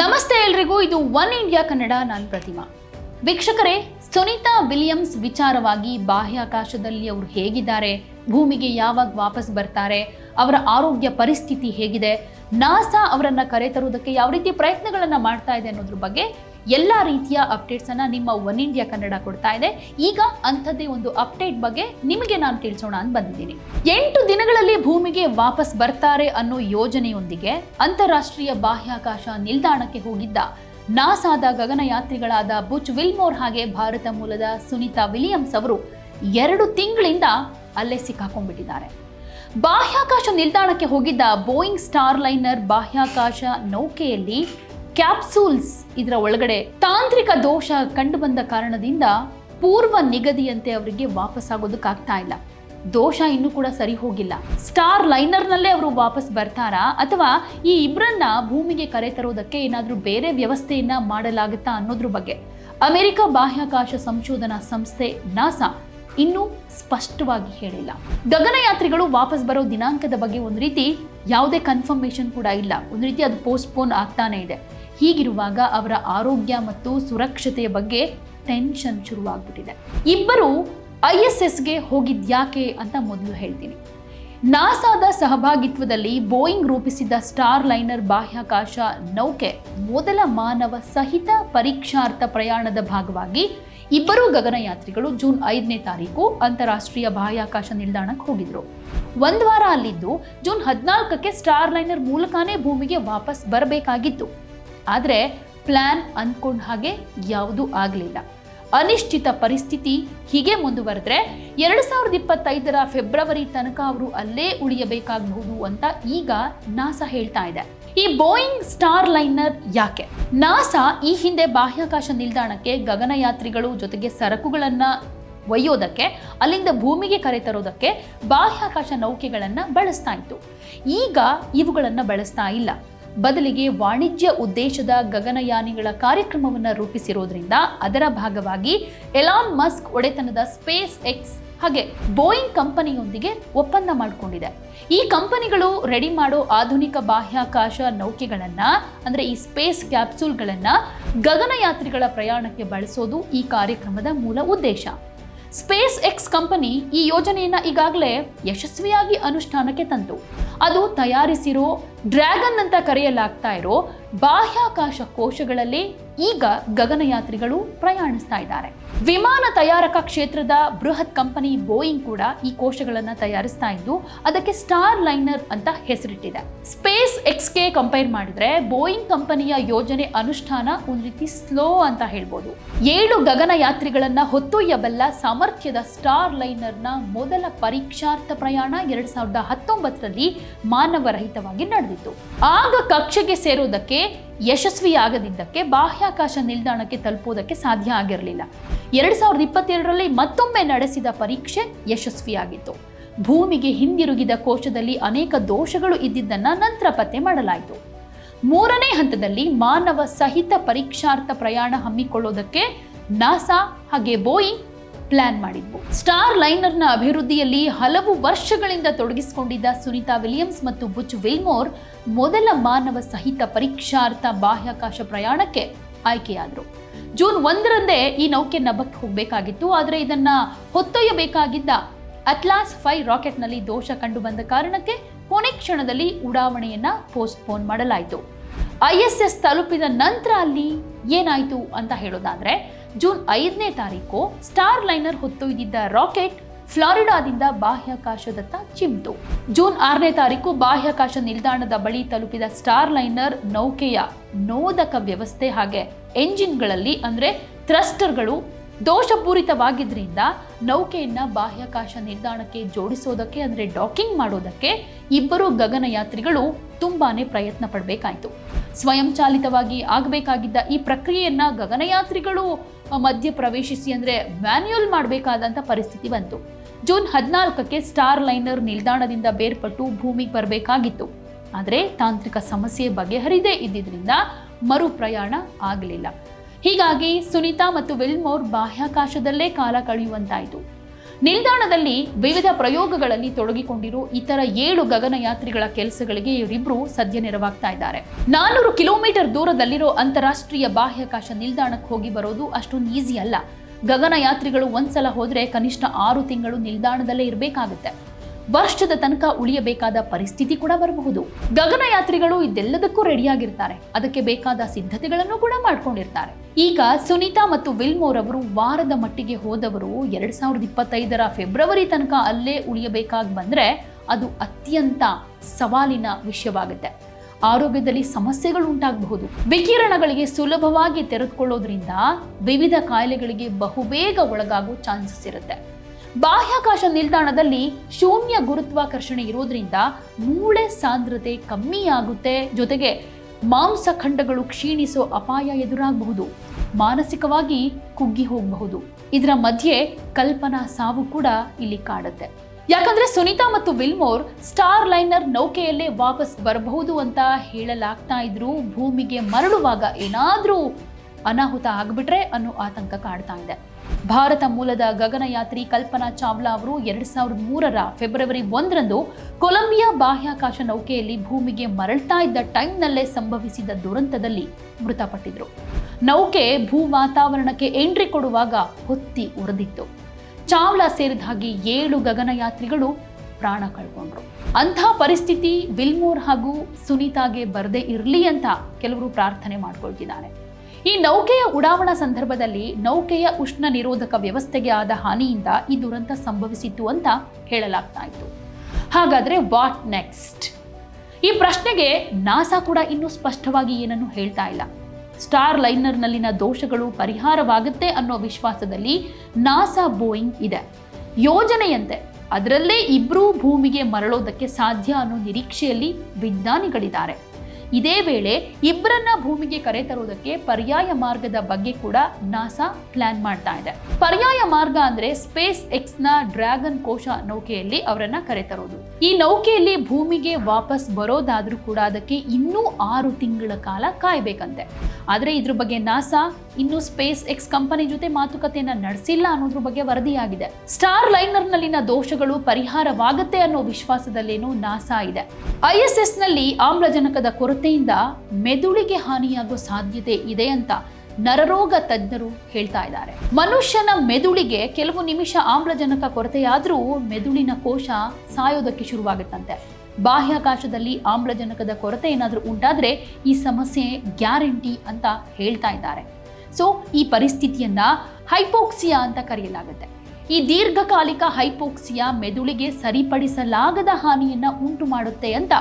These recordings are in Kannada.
ನಮಸ್ತೆ ಎಲ್ರಿಗೂ, ಇದು ಒನ್ ಇಂಡಿಯಾ ಕನ್ನಡ, ನಾನು ಪ್ರತಿಮಾ. ವೀಕ್ಷಕರೇ, ಸುನೀತಾ ವಿಲಿಯಮ್ಸ್ ವಿಚಾರವಾಗಿ ಬಾಹ್ಯಾಕಾಶದಲ್ಲಿ ಅವರು ಹೇಗಿದ್ದಾರೆ, ಭೂಮಿಗೆ ಯಾವಾಗ ವಾಪಸ್ ಬರ್ತಾರೆ, ಅವರ ಆರೋಗ್ಯ ಪರಿಸ್ಥಿತಿ ಹೇಗಿದೆ, ನಾಸಾ ಅವರನ್ನ ಕರೆತರುವುದಕ್ಕೆ ಯಾವ ರೀತಿ ಪ್ರಯತ್ನಗಳನ್ನ ಮಾಡ್ತಾ ಇದೆ ಅನ್ನೋದ್ರ ಬಗ್ಗೆ ಎಲ್ಲ ರೀತಿಯ ಅಪ್ಡೇಟ್ಸ್ ಅನ್ನ ನಿಮ್ಮ ಒನ್ ಇಂಡಿಯಾ ಕನ್ನಡ ಕೊಡ್ತಾ ಇದೆ. ಈಗ ಅಂಥದ್ದೇ ಒಂದು ಅಪ್ಡೇಟ್ ಬಗ್ಗೆ ನಿಮಗೆ ನಾನು ತಿಳಿಸೋಣ ಅಂತ ಬಂದಿದ್ದೀನಿ. ಎಂಟು ದಿನಗಳಲ್ಲಿ ಭೂಮಿಗೆ ವಾಪಸ್ ಬರ್ತಾರೆ ಅನ್ನೋ ಯೋಜನೆಯೊಂದಿಗೆ ಅಂತಾರಾಷ್ಟ್ರೀಯ ಬಾಹ್ಯಾಕಾಶ ನಿಲ್ದಾಣಕ್ಕೆ ಹೋಗಿದ್ದ ನಾಸಾದ ಗಗನಯಾತ್ರಿಗಳಾದ ಬುಚ್ ವಿಲ್ಮೋರ್ ಹಾಗೆ ಭಾರತ ಮೂಲದ ಸುನೀತಾ ವಿಲಿಯಮ್ಸ್ ಅವರು ಎರಡು ತಿಂಗಳಿಂದ ಅಲ್ಲೇ ಸಿಕ್ಕಾಕೊಂಡ್ಬಿಟ್ಟಿದ್ದಾರೆ. ಬಾಹ್ಯಾಕಾಶ ನಿಲ್ದಾಣಕ್ಕೆ ಹೋಗಿದ್ದ ಬೋಯಿಂಗ್ ಸ್ಟಾರ್ ಲೈನರ್ ಬಾಹ್ಯಾಕಾಶ ನೌಕೆಯಲ್ಲಿ ಕ್ಯಾಪ್ಸೂಲ್ಸ್ ಇದರ ಒಳಗಡೆ ತಾಂತ್ರಿಕ ದೋಷ ಕಂಡುಬಂದ ಕಾರಣದಿಂದ ಪೂರ್ವ ನಿಗದಿಯಂತೆ ಅವರಿಗೆ ವಾಪಸ್ ಆಗೋದಕ್ಕಾಗ್ತಾ ಇಲ್ಲ. ದೋಷ ಇನ್ನೂ ಕೂಡ ಸರಿ ಹೋಗಿಲ್ಲ. ಸ್ಟಾರ್ ಲೈನರ್ನಲ್ಲೇ ಅವರು ವಾಪಸ್ ಬರ್ತಾರಾ ಅಥವಾ ಈ ಇಬ್ಬರನ್ನ ಭೂಮಿಗೆ ಕರೆ ತರೋದಕ್ಕೆ ಏನಾದರೂ ಬೇರೆ ವ್ಯವಸ್ಥೆಯನ್ನ ಮಾಡಲಾಗುತ್ತಾ ಅನ್ನೋದ್ರ ಬಗ್ಗೆ ಅಮೆರಿಕ ಬಾಹ್ಯಾಕಾಶ ಸಂಶೋಧನಾ ಸಂಸ್ಥೆ ನಾಸಾ ಇನ್ನೂ ಸ್ಪಷ್ಟವಾಗಿ ಹೇಳಿಲ್ಲ. ಗಗನಯಾತ್ರಿಗಳು ವಾಪಸ್ ಬರೋ ದಿನಾಂಕದ ಬಗ್ಗೆ ಒಂದು ರೀತಿ ಯಾವುದೇ ಕನ್ಫರ್ಮೇಷನ್ ಕೂಡ ಇಲ್ಲ. ಒಂದು ರೀತಿ ಅದು ಪೋಸ್ಟ್ಪೋನ್ ಆಗ್ತಾನೆ ಇದೆ. ಹೀಗಿರುವಾಗ ಅವರ ಆರೋಗ್ಯ ಮತ್ತು ಸುರಕ್ಷತೆಯ ಬಗ್ಗೆ ಟೆನ್ಷನ್ ಶುರುವಾಗ್ಬಿಟ್ಟಿದೆ. ಇಬ್ಬರು ಐ ಎಸ್ ಎಸ್ಗೆ ಹೋಗಿದ್ಯಾಕೆ ಅಂತ ಮೊದಲು ಹೇಳ್ತೀನಿ. ನಾಸಾದ ಸಹಭಾಗಿತ್ವದಲ್ಲಿ ಬೋಯಿಂಗ್ ರೂಪಿಸಿದ ಸ್ಟಾರ್ ಲೈನರ್ ಬಾಹ್ಯಾಕಾಶ ನೌಕೆ ಮೊದಲ ಮಾನವ ಸಹಿತ ಪರೀಕ್ಷಾರ್ಥ ಪ್ರಯಾಣದ ಭಾಗವಾಗಿ ಇಬ್ಬರು ಗಗನಯಾತ್ರಿಗಳು ಜೂನ್ ಐದನೇ ತಾರೀಕು ಅಂತಾರಾಷ್ಟ್ರೀಯ ಬಾಹ್ಯಾಕಾಶ ನಿಲ್ದಾಣಕ್ಕೆ ಹೋಗಿದ್ರು. ಒಂದು ವಾರ ಅಲ್ಲಿದ್ದು ಜೂನ್ ಹದಿನಾಲ್ಕಕ್ಕೆ ಸ್ಟಾರ್ ಲೈನರ್ ಮೂಲಕನೇ ಭೂಮಿಗೆ ವಾಪಸ್ ಬರಬೇಕಾಗಿತ್ತು. ಆದರೆ ಪ್ಲ್ಯಾನ್ ಅಂದ್ಕೊಂಡ ಹಾಗೆ ಯಾವುದೂ ಆಗಲಿಲ್ಲ. ಅನಿಶ್ಚಿತ ಪರಿಸ್ಥಿತಿ ಹೀಗೆ ಮುಂದುವರೆದ್ರೆ ಎರಡು ಸಾವಿರದ ಇಪ್ಪತ್ತೈದರ ಫೆಬ್ರವರಿ ತನಕ ಅವರು ಅಲ್ಲೇ ಉಳಿಯಬೇಕಾಗಬಹುದು ಅಂತ ಈಗ ನಾಸಾ ಹೇಳ್ತಾ ಇದೆ. ಈ ಬೋಯಿಂಗ್ ಸ್ಟಾರ್ ಲೈನರ್ ಯಾಕೆ? ನಾಸಾ ಈ ಹಿಂದೆ ಬಾಹ್ಯಾಕಾಶ ನಿಲ್ದಾಣಕ್ಕೆ ಗಗನಯಾತ್ರಿಗಳು ಜೊತೆಗೆ ಸರಕುಗಳನ್ನ ಒಯ್ಯೋದಕ್ಕೆ, ಅಲ್ಲಿಂದ ಭೂಮಿಗೆ ಕರೆತರೋದಕ್ಕೆ ಬಾಹ್ಯಾಕಾಶ ನೌಕೆಗಳನ್ನು ಬಳಸ್ತಾ ಇತ್ತು. ಈಗ ಇವುಗಳನ್ನು ಬಳಸ್ತಾ ಇಲ್ಲ. ಬದಲಿಗೆ ವಾಣಿಜ್ಯ ಉದ್ದೇಶದ ಗಗನಯಾನಿಗಳ ಕಾರ್ಯಕ್ರಮವನ್ನು ರೂಪಿಸಿರೋದ್ರಿಂದ ಅದರ ಭಾಗವಾಗಿ ಎಲಾನ್ ಮಸ್ಕ್ ಒಡೆತನದ ಸ್ಪೇಸ್ ಎಕ್ಸ್ ಹಾಗೆ ಬೋಯಿಂಗ್ ಕಂಪನಿಯೊಂದಿಗೆ ಒಪ್ಪಂದ ಮಾಡಿಕೊಂಡಿದೆ. ಈ ಕಂಪನಿಗಳು ರೆಡಿ ಮಾಡೋ ಆಧುನಿಕ ಬಾಹ್ಯಾಕಾಶ ನೌಕೆಗಳನ್ನ, ಅಂದ್ರೆ ಈ ಸ್ಪೇಸ್ ಕ್ಯಾಪ್ಸೂಲ್ಗಳನ್ನ ಗಗನಯಾತ್ರಿಗಳ ಪ್ರಯಾಣಕ್ಕೆ ಬಳಸೋದು ಈ ಕಾರ್ಯಕ್ರಮದ ಮೂಲ ಉದ್ದೇಶ. ಸ್ಪೇಸ್ ಎಕ್ಸ್ ಕಂಪನಿ ಈ ಯೋಜನೆಯನ್ನು ಈಗಾಗಲೇ ಯಶಸ್ವಿಯಾಗಿ ಅನುಷ್ಠಾನಕ್ಕೆ ತಂತು ಅದು ತಯಾರಿಸಿರೋ ಡ್ರ್ಯಾಗನ್ ಅಂತ ಕರೆಯಲಾಗ್ತಾ ಇರೋ ಬಾಹ್ಯಾಕಾಶ ಕೋಶಗಳಲ್ಲಿ ಈಗ ಗಗನಯಾತ್ರಿಗಳು ಪ್ರಯಾಣಿಸ್ತಾ ಇದ್ದಾರೆ. ವಿಮಾನ ತಯಾರಕ ಕ್ಷೇತ್ರದ ಬೃಹತ್ ಕಂಪನಿ ಬೋಯಿಂಗ್ ಕೂಡ ಈ ಕೋಶಗಳನ್ನು ತಯಾರಿಸ್ತಾ ಇದ್ದು, ಅದಕ್ಕೆ ಸ್ಟಾರ್ ಲೈನರ್ ಅಂತ ಹೆಸರಿಟ್ಟಿದೆ. ಸ್ಪೇಸ್ ಎಕ್ಸ್ಗೆ ಕಂಪೇರ್ ಮಾಡಿದ್ರೆ ಬೋಯಿಂಗ್ ಕಂಪನಿಯ ಯೋಜನೆ ಅನುಷ್ಠಾನ ಒಂದು ರೀತಿ ಸ್ಲೋ ಅಂತ ಹೇಳ್ಬೋದು. ಏಳು ಗಗನಯಾತ್ರಿಗಳನ್ನ ಹೊತ್ತೊಯ್ಯಬಲ್ಲ ಸಾಮರ್ಥ್ಯದ ಸ್ಟಾರ್ ಲೈನರ್ನ ಮೊದಲ ಪರೀಕ್ಷಾರ್ಥ ಪ್ರಯಾಣ ಎರಡ್ ಸಾವಿರದ ಹತ್ತೊಂಬತ್ತರಲ್ಲಿ ಮಾನವರಹಿತವಾಗಿ ನಡೆದಿತ್ತು. ಆಗ ಕಕ್ಷೆಗೆ ಸೇರೋದಕ್ಕೆ ಯಶಸ್ವಿಯಾಗದಿದ್ದಕ್ಕೆ ಬಾಹ್ಯಾಕಾಶ ನಿಲ್ದಾಣಕ್ಕೆ ತಲುಪುವುದಕ್ಕೆ ಸಾಧ್ಯ ಆಗಿರಲಿಲ್ಲ. ಎರಡು ಸಾವಿರದ ಇಪ್ಪತ್ತೆರಡರಲ್ಲಿ ಮತ್ತೊಮ್ಮೆ ನಡೆಸಿದ ಪರೀಕ್ಷೆ ಯಶಸ್ವಿಯಾಗಿತ್ತು. ಭೂಮಿಗೆ ಹಿಂದಿರುಗಿದ ಕೋಶದಲ್ಲಿ ಅನೇಕ ದೋಷಗಳು ಇದ್ದಿದ್ದನ್ನ ನಂತರ ಪತ್ತೆ ಮಾಡಲಾಯಿತು. ಮೂರನೇ ಹಂತದಲ್ಲಿ ಮಾನವ ಸಹಿತ ಪರೀಕ್ಷಾರ್ಥ ಪ್ರಯಾಣ ಹಮ್ಮಿಕೊಳ್ಳೋದಕ್ಕೆ ನಾಸಾ, ಹಾಗೆ ಬೋಯಿಂಗ್ ಪ್ಲಾನ್ ಮಾಡಿದ್ವು. ಸ್ಟಾರ್ ಲೈನರ್ನ ಅಭಿವೃದ್ಧಿಯಲ್ಲಿ ಹಲವು ವರ್ಷಗಳಿಂದ ತೊಡಗಿಸಿಕೊಂಡಿದ್ದ ಸುನಿತಾ ವಿಲಿಯಮ್ಸ್ ಮತ್ತು ಬುಚ್ ವಿಲ್ಮೋರ್ ಮೊದಲ ಮಾನವ ಸಹಿತ ಪರೀಕ್ಷಾರ್ಥ ಬಾಹ್ಯಾಕಾಶ ಪ್ರಯಾಣಕ್ಕೆ ಆಯ್ಕೆಯಾದರು. ಜೂನ್ ಒಂದರಂದೇ ಈ ನೌಕೆ ನಭಕ್ಕೆ ಹೋಗಬೇಕಾಗಿತ್ತು, ಆದರೆ ಇದನ್ನ ಹೊತ್ತೊಯ್ಯಬೇಕಾಗಿದ್ದ ಅಟ್ಲಾಸ್ ಫೈ ರಾಕೆಟ್ನಲ್ಲಿ ದೋಷ ಕಂಡು ಬಂದ ಕಾರಣಕ್ಕೆ ಕೊನೆ ಕ್ಷಣದಲ್ಲಿ ಉಡಾವಣೆಯನ್ನ ಪೋಸ್ಟ್ಪೋನ್ ಮಾಡಲಾಯಿತು. ಐ ಎಸ್ ಎಸ್ ತಲುಪಿದ ನಂತರ ಅಲ್ಲಿ ಏನಾಯಿತು ಅಂತ ಹೇಳೋದಾದ್ರೆ ಜೂನ್ ಐದನೇ ತಾರೀಕು ಸ್ಟಾರ್ ಲೈನರ್ ಹೊತ್ತೊಯ್ದಿದ್ದ ರಾಕೆಟ್ ಫ್ಲಾರಿಡಾದಿಂದ ಬಾಹ್ಯಾಕಾಶದತ್ತ ಚಿಮ್ತು. ಜೂನ್ ಆರನೇ ತಾರೀಕು ಬಾಹ್ಯಾಕಾಶ ನಿಲ್ದಾಣದ ಬಳಿ ತಲುಪಿದ ಸ್ಟಾರ್ ಲೈನರ್ ನೌಕೆಯ ನೋದಕ ವ್ಯವಸ್ಥೆ ಹಾಗೆ ಎಂಜಿನ್ಗಳಲ್ಲಿ ಅಂದ್ರೆ ಥ್ರಸ್ಟರ್ಗಳು ದೋಷಪೂರಿತವಾಗಿದ್ದರಿಂದ ನೌಕೆಯನ್ನು ಬಾಹ್ಯಾಕಾಶ ನಿಲ್ದಾಣಕ್ಕೆ ಜೋಡಿಸೋದಕ್ಕೆ ಅಂದರೆ ಡಾಕಿಂಗ್ ಮಾಡೋದಕ್ಕೆ ಇಬ್ಬರು ಗಗನಯಾತ್ರಿಗಳು ತುಂಬಾ ಪ್ರಯತ್ನ ಪಡಬೇಕಾಯಿತು. ಸ್ವಯಂಚಾಲಿತವಾಗಿ ಆಗಬೇಕಾಗಿದ್ದ ಈ ಪ್ರಕ್ರಿಯೆಯನ್ನ ಗಗನಯಾತ್ರಿಗಳು ಮಧ್ಯ ಪ್ರವೇಶಿಸಿ ಅಂದ್ರೆ ಮ್ಯಾನ್ಯುಯಲ್ ಮಾಡಬೇಕಾದಂಥ ಪರಿಸ್ಥಿತಿ ಬಂತು. ಜೂನ್ ಹದಿನಾಲ್ಕಕ್ಕೆ ಸ್ಟಾರ್ ಲೈನರ್ ನಿಲ್ದಾಣದಿಂದ ಬೇರ್ಪಟ್ಟು ಭೂಮಿಗೆ ಬರಬೇಕಾಗಿತ್ತು. ಆದರೆ ತಾಂತ್ರಿಕ ಸಮಸ್ಯೆ ಬಗೆಹರಿದೇ ಇದ್ದಿದ್ರಿಂದ ಮರು ಪ್ರಯಾಣ ಆಗಲಿಲ್ಲ. ಹೀಗಾಗಿ ಸುನೀತಾ ಮತ್ತು ವಿಲ್ಮೋರ್ ಬಾಹ್ಯಾಕಾಶದಲ್ಲೇ ಕಾಲ ಕಳೆಯುವಂತಾಯಿತು. ನಿಲ್ದಾಣದಲ್ಲಿ ವಿವಿಧ ಪ್ರಯೋಗಗಳಲ್ಲಿ ತೊಡಗಿಕೊಂಡಿರೋ ಇತರ ಏಳು ಗಗನಯಾತ್ರಿಗಳ ಕೆಲಸಗಳಿಗೆ ಇವರಿಬ್ರು ಸದ್ಯ ನೆರವಾಗ್ತಾ ಇದ್ದಾರೆ. ನಾನೂರು ಕಿಲೋಮೀಟರ್ ದೂರದಲ್ಲಿರೋ ಅಂತಾರಾಷ್ಟ್ರೀಯ ಬಾಹ್ಯಾಕಾಶ ನಿಲ್ದಾಣಕ್ಕೆ ಹೋಗಿ ಬರೋದು ಅಷ್ಟೊಂದು ಈಸಿ ಅಲ್ಲ. ಗಗನಯಾತ್ರಿಗಳು ಒಂದ್ಸಲ ಹೋದ್ರೆ ಕನಿಷ್ಠ ಆರು ತಿಂಗಳು ನಿಲ್ದಾಣದಲ್ಲೇ ಇರಬೇಕಾಗುತ್ತೆ. ವರ್ಷದ ತನಕ ಉಳಿಯಬೇಕಾದ ಪರಿಸ್ಥಿತಿ ಕೂಡ ಬರಬಹುದು. ಗಗನಯಾತ್ರಿಗಳು ಇದೆಲ್ಲದಕ್ಕೂ ರೆಡಿಯಾಗಿರ್ತಾರೆ. ಅದಕ್ಕೆ ಬೇಕಾದ ಸಿದ್ಧತೆಗಳನ್ನು ಕೂಡ ಮಾಡ್ಕೊಂಡಿರ್ತಾರೆ. ಈಗ ಸುನೀತಾ ಮತ್ತು ವಿಲ್ಮೋರ್ ಅವರು ವಾರದ ಮಟ್ಟಿಗೆ ಹೋದವರು ಎರಡ್ ಸಾವಿರದ ಇಪ್ಪತ್ತೈದರ ಫೆಬ್ರವರಿ ತನಕ ಅಲ್ಲೇ ಉಳಿಯಬೇಕಾಗಿ ಬಂದ್ರೆ ಅದು ಅತ್ಯಂತ ಸವಾಲಿನ ವಿಷಯವಾಗುತ್ತೆ. ಆರೋಗ್ಯದಲ್ಲಿ ಸಮಸ್ಯೆಗಳು ಉಂಟಾಗಬಹುದು. ವಿಕಿರಣಗಳಿಗೆ ಸುಲಭವಾಗಿ ತೆರೆದುಕೊಳ್ಳೋದ್ರಿಂದ ವಿವಿಧ ಕಾಯಿಲೆಗಳಿಗೆ ಬಹುಬೇಗ ಒಳಗಾಗೋ ಚಾನ್ಸಸ್ ಇರುತ್ತೆ. ಬಾಹ್ಯಾಕಾಶ ನಿಲ್ದಾಣದಲ್ಲಿ ಶೂನ್ಯ ಗುರುತ್ವಾಕರ್ಷಣೆ ಇರೋದ್ರಿಂದ ಮೂಳೆ ಸಾಂದ್ರತೆ ಕಮ್ಮಿ ಆಗುತ್ತೆ ಜೊತೆಗೆ ಮಾಂಸಖಂಡಗಳು ಕ್ಷೀಣಿಸೋ ಅಪಾಯ ಎದುರಾಗಬಹುದು. ಮಾನಸಿಕವಾಗಿ ಕುಗ್ಗಿ ಹೋಗಬಹುದು. ಇದರ ಮಧ್ಯೆ ಕಲ್ಪನಾ ಸಾವು ಕೂಡ ಇಲ್ಲಿ ಕಾಡುತ್ತೆ. ಯಾಕಂದ್ರೆ ಸುನೀತಾ ಮತ್ತು ವಿಲ್ಮೋರ್ ಸ್ಟಾರ್ ಲೈನರ್ ನೌಕೆಯಲ್ಲೇ ವಾಪಸ್ ಬರಬಹುದು ಅಂತ ಹೇಳಲಾಗ್ತಾ ಇದ್ರು. ಭೂಮಿಗೆ ಮರಳುವಾಗ ಏನಾದರೂ ಅನಾಹುತ ಆಗ್ಬಿಟ್ರೆ ಅನ್ನೋ ಆತಂಕ ಕಾಡ್ತಾ ಇದೆ. ಭಾರತ ಮೂಲದ ಗಗನಯಾತ್ರಿ ಕಲ್ಪನಾ ಚಾವ್ಲಾ ಅವರು ಎರಡ್ ಸಾವಿರದ ಮೂರರ ಫೆಬ್ರವರಿ ಒಂದರಂದು ಕೊಲಂಬಿಯಾ ಬಾಹ್ಯಾಕಾಶ ನೌಕೆಯಲ್ಲಿ ಭೂಮಿಗೆ ಮರಳ್ತಾ ಇದ್ದ ಟೈಮ್ನಲ್ಲೇ ಸಂಭವಿಸಿದ ದುರಂತದಲ್ಲಿ ಮೃತಪಟ್ಟಿದ್ರು. ನೌಕೆ ಭೂ ವಾತಾವರಣಕ್ಕೆ ಎಂಟ್ರಿ ಕೊಡುವಾಗ ಹೊತ್ತಿ ಉರಿದಿತ್ತು. ಚಾವ್ಲಾ ಸೇರಿದ ಹಾಗೆ ಏಳು ಗಗನಯಾತ್ರಿಗಳು ಪ್ರಾಣ ಕಳ್ಕೊಂಡ್ರು. ಅಂಥ ಪರಿಸ್ಥಿತಿ ವಿಲ್ಮೋರ್ ಹಾಗೂ ಸುನೀತಾಗೆ ಬರದೇ ಇರಲಿ ಅಂತ ಕೆಲವರು ಪ್ರಾರ್ಥನೆ ಮಾಡ್ಕೊಳ್ತಿದ್ದಾರೆ. ಈ ನೌಕೆಯ ಉಡಾವಣಾ ಸಂದರ್ಭದಲ್ಲಿ ನೌಕೆಯ ಉಷ್ಣ ನಿರೋಧಕ ವ್ಯವಸ್ಥೆಗೆ ಆದ ಹಾನಿಯಿಂದ ಈ ದುರಂತ ಸಂಭವಿಸಿತ್ತು ಅಂತ ಹೇಳಲಾಗ್ತಾ ಇತ್ತು ಹಾಗಾದ್ರೆ ವಾಟ್ ನೆಕ್ಸ್ಟ್? ಈ ಪ್ರಶ್ನೆಗೆ ನಾಸಾ ಕೂಡ ಇನ್ನೂ ಸ್ಪಷ್ಟವಾಗಿ ಏನನ್ನು ಹೇಳ್ತಾ ಇಲ್ಲ. ಸ್ಟಾರ್ ಲೈನರ್ನಲ್ಲಿನ ದೋಷಗಳು ಪರಿಹಾರವಾಗುತ್ತೆ ಅನ್ನೋ ವಿಶ್ವಾಸದಲ್ಲಿ ನಾಸಾ ಬೋಯಿಂಗ್ ಇದೆ. ಯೋಜನೆಯಂತೆ ಅದರಲ್ಲೇ ಇಬ್ಬರೂ ಭೂಮಿಗೆ ಮರಳೋದಕ್ಕೆ ಸಾಧ್ಯ ಅನ್ನೋ ನಿರೀಕ್ಷೆಯಲ್ಲಿ ವಿಜ್ಞಾನಿಗಳಿದ್ದಾರೆ. ಇದೇ ವೇಳೆ ಇಬ್ಬರನ್ನ ಭೂಮಿಗೆ ಕರೆತರೋದಕ್ಕೆ ಪರ್ಯಾಯ ಮಾರ್ಗದ ಬಗ್ಗೆ ಕೂಡ ನಾಸಾ ಪ್ಲಾನ್ ಮಾಡ್ತಾ ಇದೆ. ಪರ್ಯಾಯ ಮಾರ್ಗ ಅಂದ್ರೆ ಸ್ಪೇಸ್ ಎಕ್ಸ್ನ ಡ್ರ್ಯಾಗನ್ ಕೋಶ ನೌಕೆಯಲ್ಲಿ ಅವರನ್ನ ಕರೆತರೋದು ಈ ನೌಕೆಯಲ್ಲಿ ಭೂಮಿಗೆ ವಾಪಸ್ ಬರೋದಾದ್ರೂ ಕೂಡ ಅದಕ್ಕೆ ಇನ್ನೂ ಆರು ತಿಂಗಳ ಕಾಲ ಕಾಯ್ಬೇಕಂತೆ. ಆದ್ರೆ ಇದ್ರ ಬಗ್ಗೆ ನಾಸಾ ಇನ್ನು ಸ್ಪೇಸ್ ಎಕ್ಸ್ ಕಂಪನಿ ಜೊತೆ ಮಾತುಕತೆಯನ್ನ ನಡೆಸಿಲ್ಲ ಅನ್ನೋದ್ರ ಬಗ್ಗೆ ವರದಿಯಾಗಿದೆ. ಸ್ಟಾರ್ ಲೈನರ್ನಲ್ಲಿನ ದೋಷಗಳು ಪರಿಹಾರವಾಗುತ್ತೆ ಅನ್ನೋ ವಿಶ್ವಾಸದಲ್ಲೇನೋ ನಾಸಾ ಇದೆ. ಐಎಸ್ಎಸ್ ಎಸ್ ಎಸ್ನಲ್ಲಿ ಆಮ್ಲಜನಕದ ಕೊರತೆಯಿಂದ ಮೆದುಳಿಗೆ ಹಾನಿಯಾಗೋ ಸಾಧ್ಯತೆ ಇದೆ ಅಂತ ನರರೋಗ ತಜ್ಞರು ಹೇಳ್ತಾ ಇದ್ದಾರೆ. ಮನುಷ್ಯನ ಮೆದುಳಿಗೆ ಕೆಲವು ನಿಮಿಷ ಆಮ್ಲಜನಕ ಕೊರತೆಯಾದರೂ ಮೆದುಳಿನ ಕೋಶ ಸಾಯೋದಕ್ಕೆ ಶುರುವಾಗುತ್ತಂತೆ. ಬಾಹ್ಯಾಕಾಶದಲ್ಲಿ ಆಮ್ಲಜನಕದ ಕೊರತೆ ಏನಾದರೂ ಉಂಟಾದರೆ ಈ ಸಮಸ್ಯೆ ಗ್ಯಾರಂಟಿ ಅಂತ ಹೇಳ್ತಾ ಇದ್ದಾರೆ. ಸೊ, ಈ ಪರಿಸ್ಥಿತಿಯನ್ನ ಹೈಪೋಕ್ಸಿಯಾ ಅಂತ ಕರೆಯಲಾಗುತ್ತೆ. ಈ ದೀರ್ಘಕಾಲಿಕ ಹೈಪೋಕ್ಸಿಯಾ ಮೆದುಳಿಗೆ ಸರಿಪಡಿಸಲಾಗದ ಹಾನಿಯನ್ನ ಉಂಟು ಮಾಡುತ್ತೆ ಅಂತ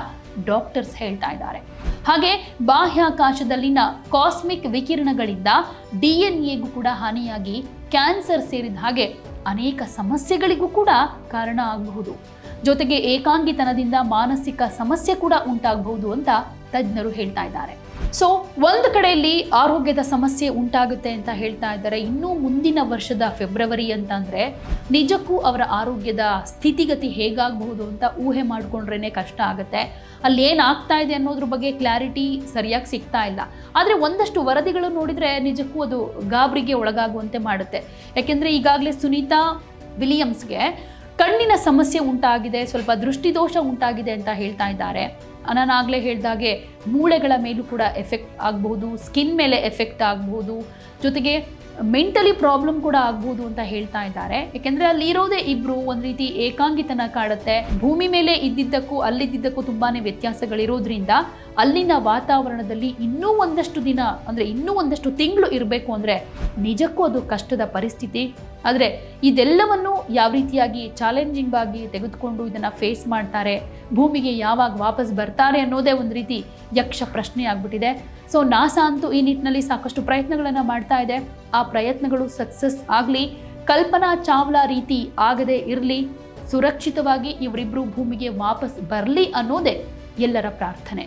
ಡಾಕ್ಟರ್ಸ್ ಹೇಳ್ತಾ ಇದ್ದಾರೆ. ಹಾಗೆ ಬಾಹ್ಯಾಕಾಶದಲ್ಲಿನ ಕಾಸ್ಮಿಕ್ ವಿಕಿರಣಗಳಿಂದ ಡಿ ಎನ್ ಎಗೂ ಕೂಡ ಹಾನಿಯಾಗಿ ಕ್ಯಾನ್ಸರ್ ಸೇರಿದ ಹಾಗೆ ಅನೇಕ ಸಮಸ್ಯೆಗಳಿಗೂ ಕೂಡ ಕಾರಣ ಆಗಬಹುದು. ಜೊತೆಗೆ ಏಕಾಂಗಿತನದಿಂದ ಮಾನಸಿಕ ಸಮಸ್ಯೆ ಕೂಡ ಉಂಟಾಗಬಹುದು ಅಂತ ತಜ್ಞರು ಹೇಳ್ತಾ ಇದ್ದಾರೆ. ಸೊ ಒಂದು ಕಡೆಯಲ್ಲಿ ಆರೋಗ್ಯದ ಸಮಸ್ಯೆ ಉಂಟಾಗುತ್ತೆ ಅಂತ ಹೇಳ್ತಾ ಇದ್ದಾರೆ. ಇನ್ನೂ ಮುಂದಿನ ವರ್ಷದ ಫೆಬ್ರವರಿ ಅಂತಂದರೆ ನಿಜಕ್ಕೂ ಅವರ ಆರೋಗ್ಯದ ಸ್ಥಿತಿಗತಿ ಹೇಗಾಗಬಹುದು ಅಂತ ಊಹೆ ಮಾಡಿಕೊಂಡ್ರೇ ಕಷ್ಟ ಆಗುತ್ತೆ. ಅಲ್ಲಿ ಏನಾಗ್ತಾ ಇದೆ ಅನ್ನೋದ್ರ ಬಗ್ಗೆ ಕ್ಲಾರಿಟಿ ಸರಿಯಾಗಿ ಸಿಗ್ತಾ ಇಲ್ಲ. ಆದರೆ ಒಂದಷ್ಟು ವರದಿಗಳು ನೋಡಿದರೆ ನಿಜಕ್ಕೂ ಅದು ಗಾಬರಿಗೆ ಒಳಗಾಗುವಂತೆ ಮಾಡುತ್ತೆ. ಯಾಕೆಂದರೆ ಈಗಾಗಲೇ ಸುನೀತಾ ವಿಲಿಯಮ್ಸ್ಗೆ ಕಣ್ಣಿನ ಸಮಸ್ಯೆ ಉಂಟಾಗಿದೆ, ಸ್ವಲ್ಪ ದೃಷ್ಟಿದೋಷ ಉಂಟಾಗಿದೆ ಅಂತ ಹೇಳ್ತಾ ಇದ್ದಾರೆ. ನಾನು ಹೇಳ್ದಾಗೆ ಮೂಳೆಗಳ ಮೇಲೂ ಕೂಡ ಎಫೆಕ್ಟ್ ಆಗಬಹುದು ಸ್ಕಿನ್ ಮೇಲೆ ಎಫೆಕ್ಟ್ ಆಗಬಹುದು ಜೊತೆಗೆ ಮೆಂಟಲಿ ಪ್ರಾಬ್ಲಮ್ ಕೂಡ ಆಗ್ಬೋದು ಅಂತ ಹೇಳ್ತಾ ಇದ್ದಾರೆ. ಯಾಕೆಂದ್ರೆ ಅಲ್ಲಿ ಇರೋದೇ ಒಂದು ರೀತಿ ಏಕಾಂಗಿತನ ಕಾಡುತ್ತೆ. ಭೂಮಿ ಮೇಲೆ ಇದ್ದಿದ್ದಕ್ಕೂ ಅಲ್ಲಿದ್ದಕ್ಕೂ ತುಂಬಾನೇ ವ್ಯತ್ಯಾಸಗಳಿರೋದ್ರಿಂದ ಅಲ್ಲಿನ ವಾತಾವರಣದಲ್ಲಿ ಇನ್ನೂ ಒಂದಷ್ಟು ದಿನ, ಅಂದ್ರೆ ಇನ್ನೂ ಒಂದಷ್ಟು ತಿಂಗಳು ಇರಬೇಕು ಅಂದ್ರೆ ನಿಜಕ್ಕೂ ಅದು ಕಷ್ಟದ ಪರಿಸ್ಥಿತಿ. ಆದರೆ ಇದೆಲ್ಲವನ್ನು ಯಾವ ರೀತಿಯಾಗಿ ಚಾಲೆಂಜಿಂಗ್ ಆಗಿ ತೆಗೆದುಕೊಂಡು ಇದನ್ನು ಫೇಸ್ ಮಾಡ್ತಾರೆ, ಭೂಮಿಗೆ ಯಾವಾಗ ವಾಪಸ್ ಬರ್ತಾರೆ ಅನ್ನೋದೇ ಒಂದು ರೀತಿ ಯಕ್ಷ ಪ್ರಶ್ನೆ ಆಗ್ಬಿಟ್ಟಿದೆ. ಸೊ ನಾಸಾ ಅಂತೂ ಈ ನಿಟ್ಟಿನಲ್ಲಿ ಸಾಕಷ್ಟು ಪ್ರಯತ್ನಗಳನ್ನು ಮಾಡ್ತಾ ಇದೆ. ಆ ಪ್ರಯತ್ನಗಳು ಸಕ್ಸಸ್ ಆಗಲಿ, ಕಲ್ಪನಾ ಚಾವ್ಲಾ ರೀತಿ ಆಗದೆ ಇರಲಿ, ಸುರಕ್ಷಿತವಾಗಿ ಇವರಿಬ್ಬರು ಭೂಮಿಗೆ ವಾಪಸ್ ಬರಲಿ ಅನ್ನೋದೇ ಎಲ್ಲರ ಪ್ರಾರ್ಥನೆ.